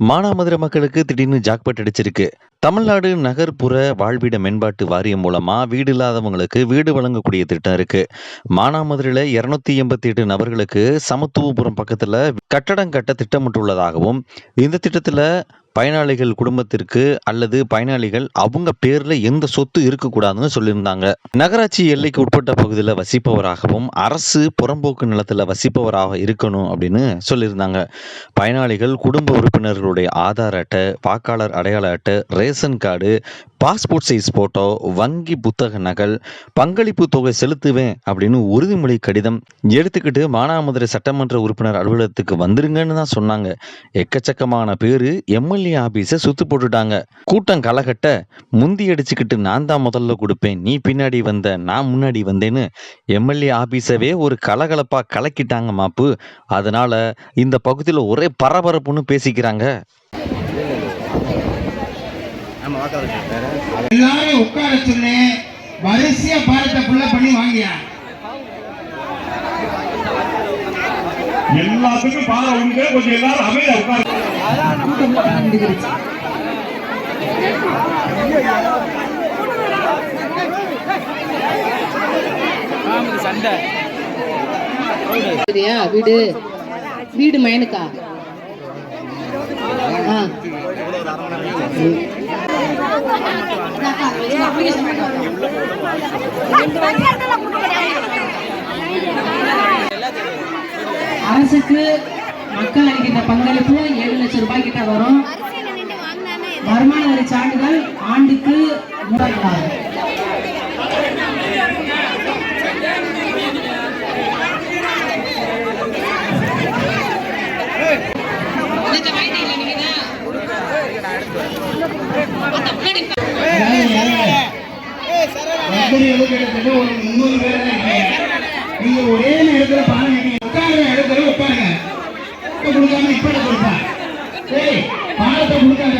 மானாமதுரை மக்களுக்கு திடீர்னு ஜாக்பட் அடிச்சிருக்கு. தமிழ்நாடு நகர்ப்புற வாழ்விட மேம்பாட்டு வாரியம் மூலமா வீடு இல்லாதவங்களுக்கு வீடு வழங்கக்கூடிய திட்டம் இருக்கு. மானாமதுரையில் இருநூத்தி எண்பத்தி எட்டு நபர்களுக்கு சமத்துவபுரம் பக்கத்துல கட்டடம் கட்ட திட்டமிட்டுள்ளதாகவும் இந்த திட்டத்துல பயனாளிகள் குடும்பத்திற்கு அல்லது பயனாளிகள் அவங்க பேர்ல எந்த சொத்து இருக்கக்கூடாதுன்னு சொல்லியிருந்தாங்க. நகராட்சி எல்லைக்கு உட்பட்ட பகுதியில் வசிப்பவராகவும் அரசு புறம்போக்கு நிலத்தில் வசிப்பவராக இருக்கணும் அப்படின்னு சொல்லியிருந்தாங்க. பயனாளிகள் குடும்ப உறுப்பினர்களுடைய ஆதார் அட்டை வாக்காளர் அடையாள அட்டை ration card passport size photo வங்கி புத்தக நகல் பங்களிப்பு தொகை செலுத்துவேன் அப்படின்னு உறுதிமொழி கடிதம் எடுத்துக்கிட்டு மானாமதுரை சட்டமன்ற உறுப்பினர் அலுவலகத்துக்கு வந்துருங்கன்னு தான் சொன்னாங்க. எக்கச்சக்கமான பேரு எம்எல்ஏ ஆபீஸை சுத்து போட்டுட்டாங்க. கூட்டம் களகட்ட முந்தி அடிச்சுக்கிட்டு நான் தான் முதல்ல கொடுப்பேன். நீ பின்னாடி வந்த நான் முன்னாடி வந்தேன்னு எம்எல்ஏ ஆபீஸவே ஒரு கலகலப்பா கலக்கிட்டாங்க மாப்பு. அதனால இந்த பகுதியில் ஒரே பரபரப்புன்னு பேசிக்கிறாங்க. எல்லாரும் உட்கார சொல்லு வரிசையா பாரத்தை ஃபுல்லா பண்ணி வாங்கியா? எல்லாத்துக்கும் பாதை உண்டு கொஞ்சம் எல்லாரும் அமைதியா உட்காரு. சரியா? வீடு. வீடு மயனுக்கா? ஆ. அரசுக்கு மக்கள் அளிக்கின்ற பங்களிப்பு ஏழு லட்சம் ரூபாய் கிட்ட வரும் வருமான வரி சான்றிதழ் ஆண்டுக்கு மதுரை எழுதுறதுக்கு ஒரு முந்நூறு பேர் தான் இருக்கீங்க. நீங்க ஒரே நேரத்துல பாருங்க நீங்க இடத்துல உட்காருங்க. இப்ப கொடுக்காம இப்ப கொடுப்பா? கொடுக்காத.